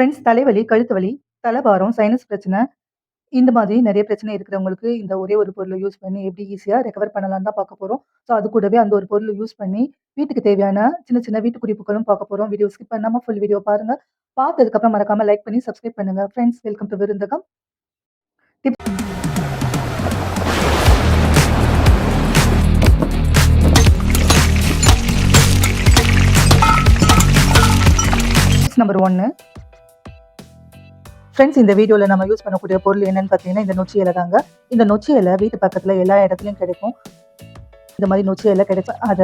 Friends தலைவலி, கழுத்து வலி, தலைபாரம் சைனஸ் பிரச்சனை, இந்த மாதிரி நிறைய பிரச்சனை இருக்கிறவங்களுக்கு இந்த ஒரே ஒரு பொருளை யூஸ் பண்ணி எப்படி ஈஸியாக ரெக்கவர் பண்ணலாம்னு தான் பார்க்க போகிறோம் ஸோ அது கூடவே அந்த ஒரு பொருளை யூஸ் பண்ணி வீட்டுக்கு தேவையான சின்ன சின்ன வீட்டு குறிப்புகளும் பார்க்க போகிறோம் வீடியோ ஸ்கிப் பண்ணாமல் ஃபுல் வீடியோ பாருங்கள் பார்த்ததுக்கப்புறம் மறக்காமல் லைக் பண்ணி சப்ஸ்கிரைப் பண்ணுங்கள் friends welcome to Virundhagam. Tip number ஒன்று ஃப்ரெண்ட்ஸ் இந்த வீடியோவில் நம்ம யூஸ் பண்ணக்கூடிய பொருள் என்னன்னு பார்த்தீங்கன்னா, இந்த நொச்சி இலை தாங்க. இந்த நொச்சி இலை வீட்டு பக்கத்துல எல்லா இடத்துலயும் கிடைக்கும். இந்த மாதிரி நொச்சி இலை கிடைக்கும். அத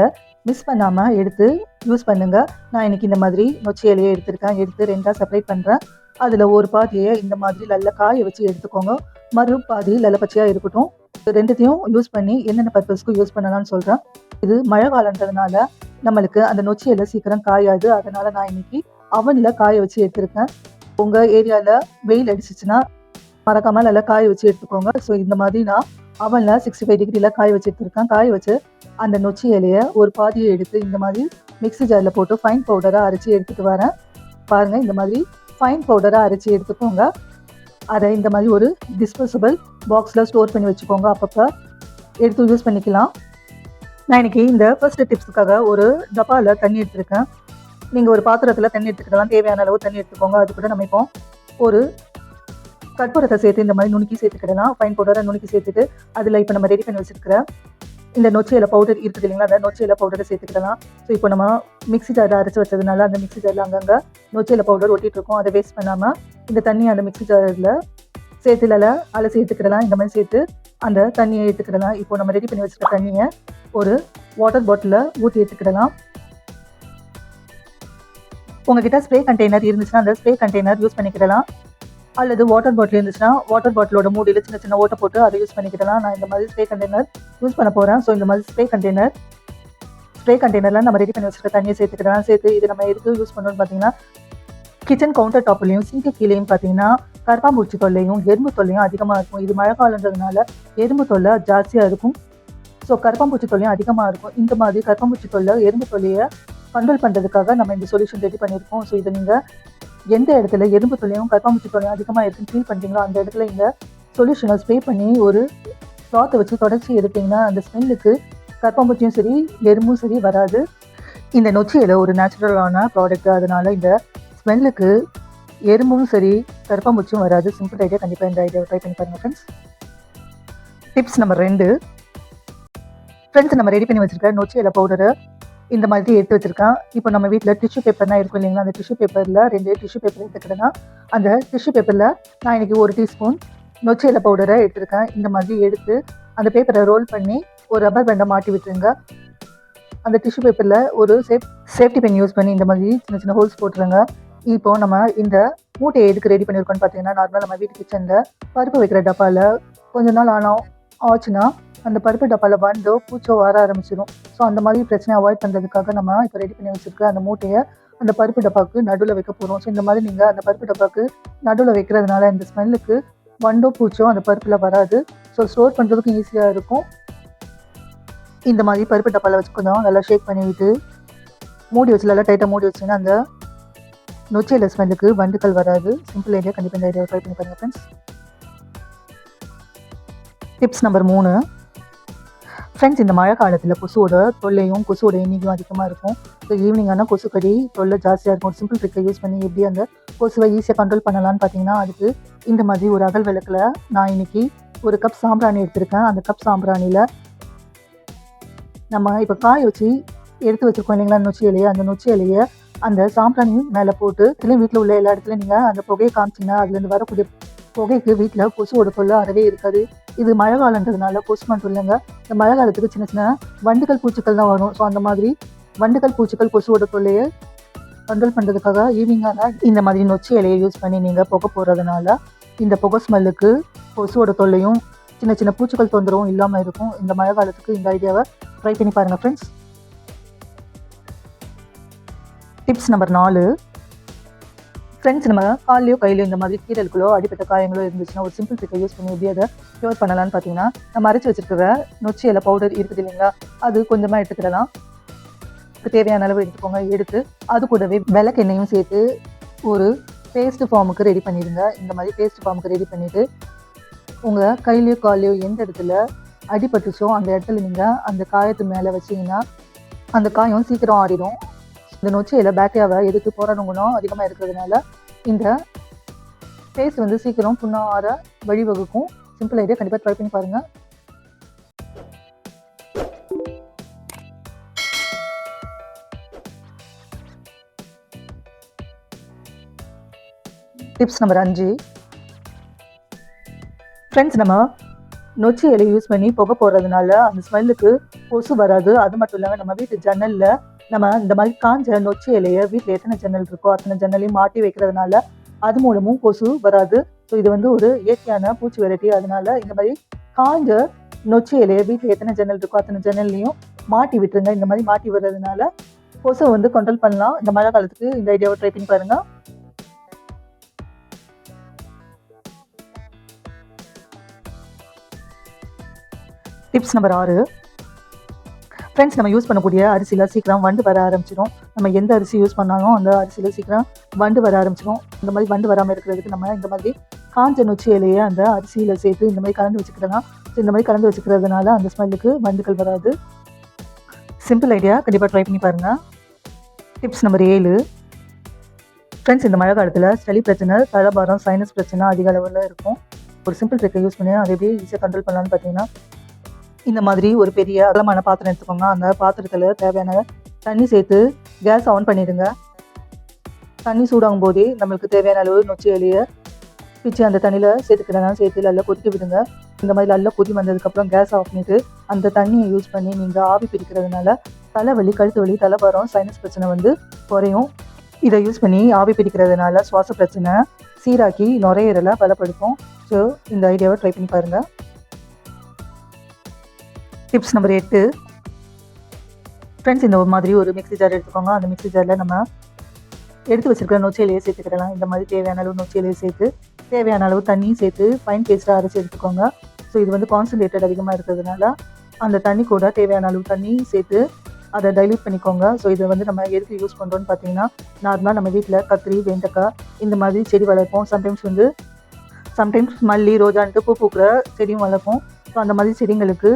மிஸ் பண்ணாம எடுத்து யூஸ் பண்ணுங்க. நான் இன்னைக்கு இந்த மாதிரி நொச்சி எடுத்திருக்கேன். எடுத்து ரெண்டாக செப்பரேட் பண்றேன். அதுல ஒரு பாதிய இந்த மாதிரி நல்ல காய வச்சு எடுத்துக்கோங்க. மறு பாதி நல்ல பச்சையா இருக்கட்டும். ரெண்டுத்தையும் யூஸ் பண்ணி என்னென்ன பர்பஸ்க்கு யூஸ் பண்ணலாம்னு சொல்றேன். இது மழை காலம்ன்றதுனால நம்மளுக்கு அந்த நொச்சி இலை சீக்கிரம் காயாது. அதனால நான் இன்னைக்கு அவனில் காய வச்சு எடுத்திருக்கேன். உங்க ஏரியால வெயில் அடிச்சிச்சுன்னா மறக்காம நல்லா காய வச்சு எடுத்துக்கோங்க. ஸோ இந்த மாதிரி நான் அவன்ல 65 டிகிரில காய வச்சு எடுத்துருக்கேன் காய வச்சு அந்த நொச்சி இலைய ஒரு பாதியை எடுத்து இந்த மாதிரி மிக்ஸி ஜாரில் போட்டு ஃபைன் பவுடராக அரைச்சி எடுத்துட்டு வரேன். பாருங்க இந்த மாதிரி ஃபைன் பவுடராக அரைச்சி எடுத்துக்கோங்க. அதை இந்த மாதிரி ஒரு டிஸ்போசபிள் பாக்ஸில் ஸ்டோர் பண்ணி வச்சுக்கோங்க. அப்பப்போ எடுத்து யூஸ் பண்ணிக்கலாம். நான் இன்னைக்கு இந்த ஃபர்ஸ்ட் டிப்ஸுக்காக ஒரு டப்பாவில் தண்ணி எடுத்திருக்கேன். நீங்கள் ஒரு பாத்திரத்தில் தண்ணி எடுத்துக்கலாம். தேவையான அளவு தண்ணி எடுத்துக்கோங்க. அது கூட நம்ம இப்போ ஒரு கற்பூரத்தை சேர்த்து இந்த மாதிரி நுணுக்கி சேர்த்துக்கிடலாம். ஃபைன் பவுடரை நுணுக்கி சேர்த்துட்டு, அதில் இப்போ நம்ம ரெடி பண்ணி வச்சுருக்கிற இந்த நொச்சியில பவுடர் இருக்குது இல்லைங்களா? அந்த நொச்சியில பவுடரை சேர்த்துக்கலாம் சேர்த்துக்கிடலாம். ஸோ இப்போ நம்ம மிக்ஸி ஜாரில் அரைச்சி வச்சதுனால அந்த மிக்ஸி ஜாரில் அங்கங்கே நொச்சியில பவுடர் ஒட்டிட்டு இருக்கோம் அதை வேஸ்ட் பண்ணாமல் இந்த தண்ணியை அந்த மிக்ஸி ஜார்ல சேர்த்துல நல்லா அலசி எடுத்துக்கிடலாம். இந்த மாதிரி சேர்த்து அந்த தண்ணியை எடுத்துக்கிடலாம். இப்போ நம்ம ரெடி பண்ணி வச்சுருக்க தண்ணியை ஒரு வாட்டர் பாட்டிலில் ஊற்றி எடுத்துக்கிடலாம். உங்ககிட்ட ஸ்ப்ரே கண்டெய்னர் இருந்துச்சுன்னா, அந்த ஸ்ப்ரே கண்டெய்னர் யூஸ் பண்ணிக்கிடலாம். அல்லது வாட்டர் பாட்டில் இருந்துச்சுன்னா, வாட்டர் பாட்டிலோட மூடியில சின்ன சின்ன ஓட்டை போட்டு அதை யூஸ் பண்ணிக்கிடலாம். நான் இந்த மாதிரி ஸ்ப்ரே கண்டெய்னர் யூஸ் பண்ண போகிறேன் ஸோ இந்த மாதிரி ஸ்ப்ரே கண்டெய்னர் ஸ்ப்ரே கண்டெய்னரில் நம்ம ரெடி பண்ணி வச்சுருக்க தண்ணியை சேர்த்துக்கிடலாம். சேர்த்து இது நம்ம எதுக்கு யூஸ் பண்ணணும்னு பார்த்தீங்கன்னா, கிச்சன் கவுண்டர் டாப்லையும் சிங்க் கீழேயும் பார்த்தீங்கன்னா, கரப்பாம்பூச்சி தொல்லையும், எறும்பு தொல்லையும் அதிகமாக இருக்கும். இது மழை காலம்ன்றதுனால எறும்பு தொல்லை ஜாஸ்தியாக இருக்கும். ஸோ கரப்பாம்பூச்சி தொல்லையும் அதிகமாக இருக்கும். இந்த மாதிரி கரப்பாம்பூச்சி தொல்லை, எறும்பு தொல்லையை கண்ட்ரோல் பண்ணுறதுக்காக நம்ம இந்த சொல்யூஷன் ரெடி பண்ணியிருக்கோம். ஸோ இதை நீங்கள் எந்த இடத்துல எறும்பு தொல்லையும், கரப்பான்பூச்சி தொல்லையும் அதிகமாக இருக்குன்னு ஃபீல் பண்ணுறீங்களோ அந்த இடத்துல இந்த சொல்யூஷனை ஸ்ப்ரே பண்ணி ஒரு கிளாத்த வச்சு தொடச்சி எடுத்தீங்கன்னா, அந்த ஸ்மெல்லுக்கு கற்பாம்பூச்சியும் சரி, எறும்பும் சரி வராது. இந்த நொச்சி இலை ஒரு நேச்சுரலான ப்ராடக்ட். அதனால் இந்த ஸ்மெல்லுக்கு எறும்பும் சரி, கற்பாம்பூச்சியும் வராது. Simple idea. கண்டிப்பாக இந்த ஐடியாவை ட்ரை பண்ணி பாருங்கள் ஃப்ரெண்ட்ஸ். டிப்ஸ் நம்பர் ரெண்டு ஃப்ரெண்ட்ஸ் நம்ம ரெடி பண்ணி வச்சுருக்க நொச்சி இலை இந்த மாதிரி எடுத்து வச்சிருக்கேன். இப்போ நம்ம வீட்டில் டிஷ்யூ பேப்பர்லாம் இருக்கும் இல்லைங்களா? அந்த டிஷ்யூ பேப்பரில் ரெண்டு டிஷ்யூ பேப்பர் எடுத்துக்கிட்டேன்னா அந்த டிஷ்யூ பேப்பரில் நான் இன்னைக்கு 1 டீஸ்பூன் நொச்சி பவுடரை பவுடர எடுத்திருக்கேன். இந்த மாதிரி எடுத்து அந்த பேப்பரை ரோல் பண்ணி ஒரு ரப்பர் பேண்டை மாட்டி விட்டுருங்க. அந்த டிஷ்யூ பேப்பரில் ஒரு சேஃப் சேஃப்டி பென் யூஸ் பண்ணி இந்த மாதிரி சின்ன சின்ன ஹோல்ஸ் போட்டுருங்க. இப்போ நம்ம இந்த மூட்டையை எதுக்கு ரெடி பண்ணியிருக்கோம்னு பார்த்தீங்கன்னா, நார்மலாக நம்ம வீட்டு கிச்சனில் பருப்பு வைக்கிற டப்பாவில் கொஞ்ச நாள் ஆனால் ஆச்சுன்னா, அந்த பருப்பு டப்பாவில் வண்டோ, பூச்சோ வர ஆரம்பிச்சிடும் ஸோ அந்த மாதிரி பிரச்சனையை அவாய்ட் பண்ணுறதுக்காக நம்ம இப்போ ரெடி பண்ணி வச்சிருக்க அந்த மூட்டையை அந்த பருப்பு டப்பாவுக்கு நடுவில் வைக்க போகிறோம் ஸோ இந்த மாதிரி நீங்கள் அந்த பருப்பு டப்பாவுக்கு நடுவில் வைக்கிறதுனால இந்த ஸ்மெல்லுக்கு வண்டோ, பூச்சோ அந்த பருப்பில் வராது. ஸோ ஸ்டோர் பண்ணுறதுக்கு ஈஸியாக இருக்கும். இந்த மாதிரி பருப்பு டப்பாவில் வச்சுக்கணும் நல்லா ஷேக் பண்ணிவிட்டு மூடி வச்சு நல்லா டைட்டாக மூடி வச்சீங்கன்னா, அந்த நொச்சியில் ஸ்மெல்லுக்கு வண்டுகள் வராது. Simple idea. கண்டிப்பாக இந்த ஐடியா ட்ரை பண்ணி பாருங்கள் ஃப்ரெண்ட்ஸ். டிப்ஸ் நம்பர் மூணு ஃப்ரெண்ட்ஸ் இந்த மழை காலத்தில் கொசுவோட தொல்லையும், கொசுவோட எண்ணிக்கையும் அதிகமாக இருக்கும். ஸோ ஈவினிங் ஆனால் கொசுக்கடி தொல்லை ஜாஸ்தியாக இருக்கும். ஒரு சிம்பிள் ட்ரிக்கை யூஸ் பண்ணி எப்படி அந்த கொசுவை ஈஸியாக கண்ட்ரோல் பண்ணலாம்னு பார்த்தீங்கன்னா, அதுக்கு இந்த மாதிரி ஒரு அகல் விளக்கில் நான் இன்னைக்கு ஒரு கப் சாம்பிராணி எடுத்திருக்கேன். அந்த கப் சாம்பிராணியில் நம்ம இப்போ காய வச்சு எடுத்து வச்சுருக்கோம் இல்லைங்களா? நொச்சி இலையை அந்த நொச்சி இலையை அந்த சாம்பிராணி மேலே போட்டு திரும்பி வீட்டில் உள்ள எல்லா இடத்துலையும் நீங்கள் அந்த புகையை காமிச்சிங்கன்னா அதுலேருந்து வரக்கூடிய புகைக்கு வீட்டில் கொசுவோட தொல்லை அறவே இருக்காது. இது மழை காலன்றதுனால கொசு மட்டும் இல்லைங்க இந்த மழை காலத்துக்கு சின்ன சின்ன வண்டுகள், பூச்சிகள் தான் வரும். ஸோ அந்த மாதிரி வண்டுகள், பூச்சிகள், கொசுவோட தொல்லையை கண்ட்ரோல் பண்ணுறதுக்காக ஈவினிங்காக இந்த மாதிரி நொச்சி இலையை யூஸ் பண்ணி நீங்கள் புகை போடுறதுனால, இந்த புகை ஸ்மெல்லுக்கு கொசுவோட தொல்லையும், சின்ன சின்ன பூச்சிகள் தொந்தரவும் இல்லாமல் இருக்கும். இந்த மழை காலத்துக்கு இந்த ஐடியாவை ட்ரை பண்ணி பாருங்கள் ஃப்ரெண்ட்ஸ். டிப்ஸ் நம்பர் நாலு ஃப்ரெண்ட்ஸ் நம்ம காலையோ கையிலோ இந்த மாதிரி கீறல்களோ, அடிப்பட்ட காயங்களோ இருந்துச்சுன்னா, ஒரு சிம்பிள் ட்ரிக்க யூஸ் பண்ணி எப்படி அதை கியூர் பண்ணலாம்னு பார்த்தீங்கன்னா, நம்ம அரைச்சி வச்சிருக்கிற நொச்சி இலை பவுடர் இருக்குது இல்லைங்களா? அது கொஞ்சமாக எடுத்துக்கிடலாம். தேவையான அளவு எடுத்துக்கோங்க. எடுத்து அது கூடவே விளக்கெண்ணையும் சேர்த்து ஒரு பேஸ்ட் ஃபார்முக்கு ரெடி பண்ணிடுங்க இந்த மாதிரி பேஸ்ட் ஃபார்முக்கு ரெடி பண்ணிவிட்டு உங்கள் கையிலையோ காலையோ எந்த இடத்துல அடிபட்டுச்சோ அந்த இடத்துல நீங்கள் அந்த காயத்து மேலே வச்சிங்கன்னா அந்த காயம் சீக்கிரம் ஆறிடும் இந்த நொச்சியில் பேக்டீரியாவை எதுக்கு போராட குணம் அதிகமாக இருக்கிறதுனால இந்த ஃபேஸ் வந்து சீக்கிரம் புண்ணாக ஆற வழிவகுக்கும். சிம்பிள் ஐடியா கண்டிப்பாக ட்ரை பண்ணி பாருங்கள் டிப்ஸ் நம்பர் அஞ்சு. ஃப்ரெண்ட்ஸ் நம்ம நொச்சி இலையை யூஸ் பண்ணி புகை போடுறதுனால அந்த ஸ்மெல்லுக்கு கொசு வராது. அது மட்டும் இல்லாமல் நம்ம வீட்டு ஜன்னலில் நம்ம இந்த மாதிரி காஞ்ச நொச்சி இலையை வீட்டில் எத்தனை ஜன்னல் இருக்கோ அத்தனை ஜன்னலையும் மாட்டி வைக்கிறதுனால அது மூலமும் கொசு வராது. ஸோ இது வந்து ஒரு இயற்கையான பூச்சி வெரைட்டி அதனால இந்த மாதிரி காஞ்ச நொச்சி இலையை வீட்டில் எத்தனை ஜன்னல் இருக்கோ அத்தனை ஜன்னல்லையும் மாட்டி விட்டுருங்க. இந்த மாதிரி மாட்டி வர்றதுனால கொசு வந்து கண்ட்ரோல் பண்ணலாம். இந்த மழை காலத்துக்கு இந்த ஐடியாவை ட்ரை பண்ணி பாருங்கள் டிப்ஸ் நம்பர் ஆறு. ஃப்ரெண்ட்ஸ் நம்ம யூஸ் பண்ணக்கூடிய அரிசியில் சீக்கிரம் வண்டு வர ஆரம்பிச்சிடும் நம்ம எந்த அரிசி யூஸ் பண்ணாலும் அந்த அரிசியில் சீக்கிரம் வண்டு வர ஆரம்பிச்சிடும் இந்த மாதிரி வண்டு வராமல் இருக்கிறதுக்கு நம்ம இந்த மாதிரி காஞ்ச நொச்சி இலையை அந்த அரிசியில் சேர்த்து இந்த மாதிரி கலந்து வச்சுக்கலாம் ஸோ இந்த மாதிரி கலந்து வச்சுக்கிறதுனால அந்த ஸ்மெல்லுக்கு வண்டுகள் வராது. சிம்பிள் ஐடியா கண்டிப்பாக ட்ரை பண்ணி பாருங்கள் டிப்ஸ் நம்பர் ஏழு. ஃப்ரெண்ட்ஸ் இந்த மழை காலத்தில் சளி பிரச்சனை தலபாரம் சைனஸ் பிரச்சனை அதிக அளவில் இருக்கும். ஒரு சிம்பிள் ட்ரிக்கை யூஸ் பண்ணி அதை எப்படி ஈஸியாக கண்ட்ரோல் பண்ணலான்னு பார்த்தீங்கன்னா இந்த மாதிரி ஒரு பெரிய அகலமான பாத்திரம் எடுத்துக்கோங்க. அந்த பாத்திரத்தில் தேவையான தண்ணி சேர்த்து கேஸ் ஆன் பண்ணிடுங்க. தண்ணி சூடாகும் போதே நம்மளுக்கு தேவையான அளவு நொச்சி எலியை பிச்சு அந்த தண்ணியில் சேர்த்துக்கிறதா சேர்த்து நல்லா கொதிக்க விடுங்க. இந்த மாதிரி நல்லா கொதி வந்ததுக்கப்புறம் கேஸ் ஆஃப் பண்ணிவிட்டு அந்த தண்ணியை யூஸ் பண்ணி நீங்கள் ஆவி பிடிக்கிறதுனால தலைவலி கழுத்து வலி தலைபரம் சைனஸ் பிரச்சனை வந்து குறையும். இதை யூஸ் பண்ணி ஆவி பிடிக்கிறதுனால சுவாச பிரச்சனை சீராக்கி நுரையீரலை பலப்படுத்தும். ஸோ இந்த ஐடியாவை ட்ரை பண்ணி பாருங்கள் டிப்ஸ் நம்பர் எட்டு. ஃப்ரெண்ட்ஸ் இந்த ஒரு மாதிரி ஒரு மிக்ஸி ஜார் எடுத்துக்கோங்க. அந்த மிக்ஸி ஜாரில் நம்ம எடுத்து வச்சிருக்கிற நொச்சியிலையே சேர்த்துக்கிடலாம் இந்த மாதிரி தேவையான அளவு நொச்சியிலையே சேர்த்து தேவையான அளவு தண்ணியும் சேர்த்து ஃபைன் பேஸ்ட்டாக அரைச்சி எடுத்துக்கோங்க. ஸோ இது வந்து கான்சன்ட்ரேட்டட் அதிகமாக இருக்கிறதுனால அந்த தண்ணி கூட தேவையான அளவு தண்ணி சேர்த்து அதை டைல்யூட் பண்ணிக்கோங்க. ஸோ இதை வந்து நம்ம எதுக்கு யூஸ் பண்ணுறோன்னு பார்த்தீங்கன்னா நார்மலாக நம்ம வீட்டில் கத்திரி வெண்டைக்காய் இந்த மாதிரி செடி வளர்ப்போம். சம்டைம்ஸ் வந்து சம்டைம்ஸ் மல்லி ரோஜான்ட்டு பூ பூக்கிற செடியும் வளர்ப்போம். ஸோ அந்த மாதிரி செடிங்களுக்கு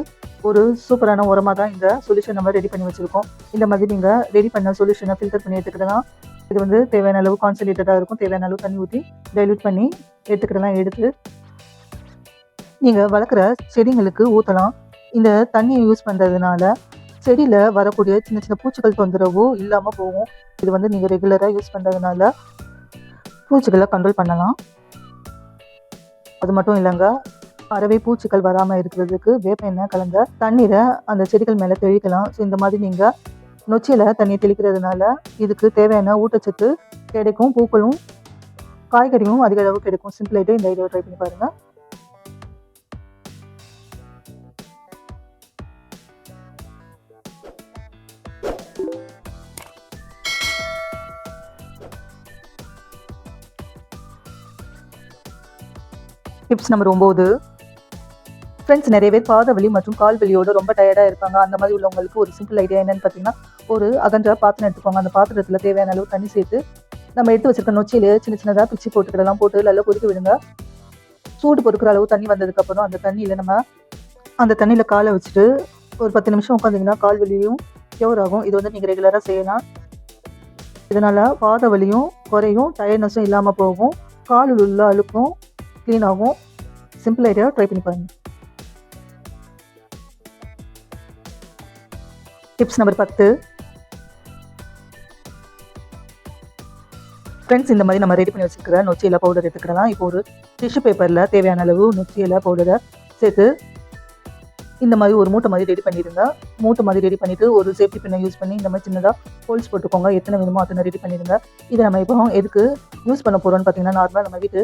ஒரு சூப்பரான உரமாக தான் இந்த சொல்யூஷன் நம்ம ரெடி பண்ணி வச்சுருக்கோம். இந்த மாதிரி நீங்கள் ரெடி பண்ண சொல்யூஷனை ஃபில்டர் பண்ணி எடுத்துக்கிட்டலாம் இது வந்து தேவையான அளவு கான்சன்ட்ரேட்டடாக இருக்கும். தேவையான அளவு தண்ணி ஊற்றி டைல்யூட் பண்ணி எடுத்துக்கிட்டலாம் எடுத்து நீங்கள் வளர்க்குற செடிங்களுக்கு ஊற்றலாம் இந்த தண்ணியை யூஸ் பண்ணுறதுனால செடியில் வரக்கூடிய சின்ன சின்ன பூச்சிகள் தொந்தரவோ இல்லாமல் போகும். இது வந்து நீங்கள் ரெகுலராக யூஸ் பண்ணுறதுனால பூச்சிகளை கண்ட்ரோல் பண்ணலாம். அது மட்டும் இல்லைங்க பறவை பூச்சிகள் வராமல் இருக்கிறதுக்கு வேப்ப எண்ணெய் கலந்த தண்ணீரை அந்த செடிகள் மேலே தெளிக்கலாம். ஸோ இந்த மாதிரி நீங்கள் நொச்சியில் தண்ணியை தெளிக்கிறதுனால இதுக்கு தேவையான ஊட்டச்சத்து கிடைக்கும். பூக்களும் காய்கறியும் அதிக அளவு கிடைக்கும். சிம்பிள் இந்த ஐடியாவை ட்ரை பண்ணி பாருங்கள் டிப்ஸ் நம்பர் ஒம்பது ஃப்ரெண்ட்ஸ் நிறைய பேர் பாத வலி மற்றும் கால் வலியோட ரொம்ப டயர்டாக இருப்பாங்க அந்த மாதிரி உள்ளவங்களுக்கு ஒரு சிம்பிள் ஐடியா என்னன்னு பார்த்தீங்கன்னா ஒரு அகன்ற பாத்திரம் எடுத்துக்கோங்க. அந்த பாத்திரத்தில் தேவையான அளவு தண்ணி சேர்த்து நம்ம எடுத்து வச்சிருக்க நொச்சியில் சின்ன சின்னதாக பிச்சு போட்டுக்கிடலாம் போட்டு நல்லா கொதிக்க விடுங்க. சூடு பொறுக்கிற அளவு தண்ணி வந்ததுக்கப்புறம் அந்த தண்ணியில் நம்ம அந்த தண்ணியில் காலை வச்சுட்டு ஒரு பத்து நிமிஷம் உட்காந்திங்கன்னா கால் வலியும் க்யூர் ஆகும். இது வந்து நீங்கள் ரெகுலராக செய்யலாம். இதனால் பாத வலியும் குறையும் டயர்னஸும் இல்லாமல் போகும். காலில் உள்ள அழுக்கும் க்ளீன் ஆகும். சிம்பிள் ஐடியா ட்ரை பண்ணி பாருங்கள் டிப்ஸ் நம்பர் பத்து. ஃப்ரெண்ட்ஸ் இந்த மாதிரி நம்ம ரெடி பண்ணி வச்சுக்கிற நொச்சியில பவுடர் எடுத்துக்கலாம் இப்போ ஒரு டிஷ்யூ பேப்பரில் தேவையான அளவு நொச்சியில பவுடரை சேர்த்து இந்த மாதிரி ஒரு மூட்டை மாதிரி ரெடி பண்ணிடுங்க மூட்டை மாதிரி ரெடி பண்ணிவிட்டு ஒரு சேஃப்டி பின்னை யூஸ் பண்ணி இந்த மாதிரி சின்னதாக ஹோல்ஸ் போட்டுக்கோங்க. எத்தனை வேணுமோ அத்தனை ரெடி பண்ணிடுங்க இதை நம்ம இப்போ எதுக்கு யூஸ் பண்ண போகிறோம்னு பார்த்தீங்கன்னா நார்மலாக நம்ம வீட்டு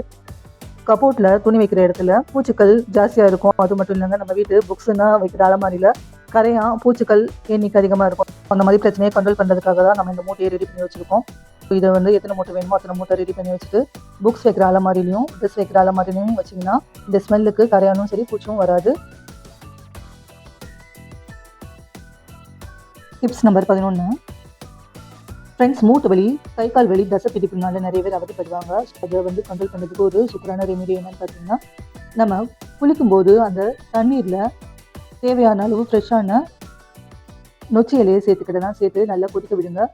கபோர்ட்டில் துணி வைக்கிற இடத்துல பூச்சிக்கள் ஜாஸ்தியாக இருக்கும். அது மட்டும் இல்லைங்க நம்ம வீட்டு புக்ஸ்னால் வைக்கிற அலமாரியில் நிறையா பூச்சிகள் எண்ணிக்கை அதிகமாக இருக்கும். அந்த மாதிரி பிரச்சனையை கண்ட்ரோல் பண்ணுறதுக்காக தான் நம்ம இந்த மூட்டையை ரெடி பண்ணி வச்சுருக்கோம். இதை வந்து எத்தனை மூட்டை வேணுமோ அத்தனை மூட்டை ரெடி பண்ணி வச்சுட்டு புக்ஸ் வைக்கிற அலமாரிலையும் ட்ரெஸ் வைக்கிற அலமாரிலையும் வச்சிங்கன்னா இந்த ஸ்மெல்லுக்கு கரையானும் சரி பூச்சும் வராது. டிப்ஸ் நம்பர் பதினொன்று ஃப்ரெண்ட்ஸ் மூட்டு வலி கை கால் வலி தசை பிடிப்புனால நிறைய பேர் அவதிப்படுவாங்க. அதை வந்து கண்ட்ரோல் பண்ணுறதுக்கு ஒரு சூப்பரான ரெமிடி என்னன்னு பார்த்தீங்கன்னா நம்ம குளிக்கும்போது அந்த தண்ணீரில் தேவையான அளவு ஃப்ரெஷ்ஷான நொச்சி இலையை சேர்த்துக்கிட்டலாம் சேர்த்து நல்லா கொதிக்க விடுங்க.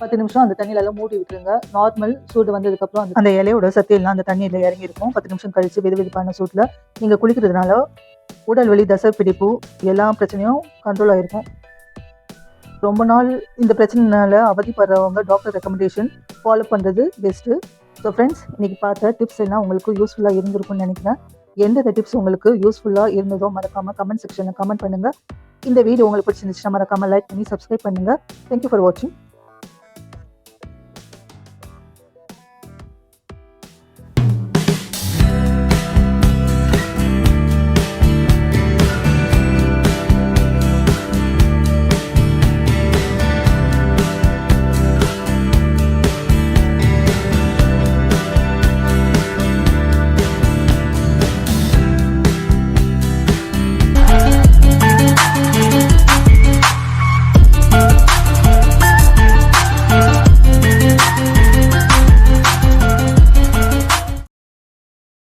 பத்து நிமிஷம் அந்த தண்ணியில எல்லாம் மூடி விட்டுருங்க. நார்மல் சூடு வந்ததுக்கப்புறம் அந்த இலையோட சத்தியெல்லாம் அந்த தண்ணியில் இறங்கி இருக்கும் பத்து நிமிஷம் கழிச்சு வெது வெதுப்பான சூட்டில் நீங்கள் குளிக்கிறதுனால உடல் வலி தசை பிடிப்பு எல்லா பிரச்சனையும் கண்ட்ரோல் ஆகிருக்கும் ரொம்ப நாள் இந்த பிரச்சனைனால அவதிப்படுறவங்க டாக்டர் ரெக்கமெண்டேஷன் ஃபாலோ பண்ணுறது பெஸ்ட்டு ஸோ ஃப்ரெண்ட்ஸ் இன்னைக்கு பார்த்த டிப்ஸ் எல்லாம் உங்களுக்கு யூஸ்ஃபுல்லாக இருந்திருக்கும்னு நினைக்கிறேன். எந்தெந்த டிப்ஸ் உங்களுக்கு யூஸ்ஃபுல்லாக இருந்ததோ மறக்காமல் கமெண்ட் செக்ஷனில் கமெண்ட் பண்ணுங்கள் இந்த வீடியோ உங்களுக்கு பிடிச்சிருந்துச்சுன்னா மறக்காமல் லைக் பண்ணி சப்ஸ்கிரைப் பண்ணுங்கள் தேங்க்யூ ஃபார் வாட்சிங்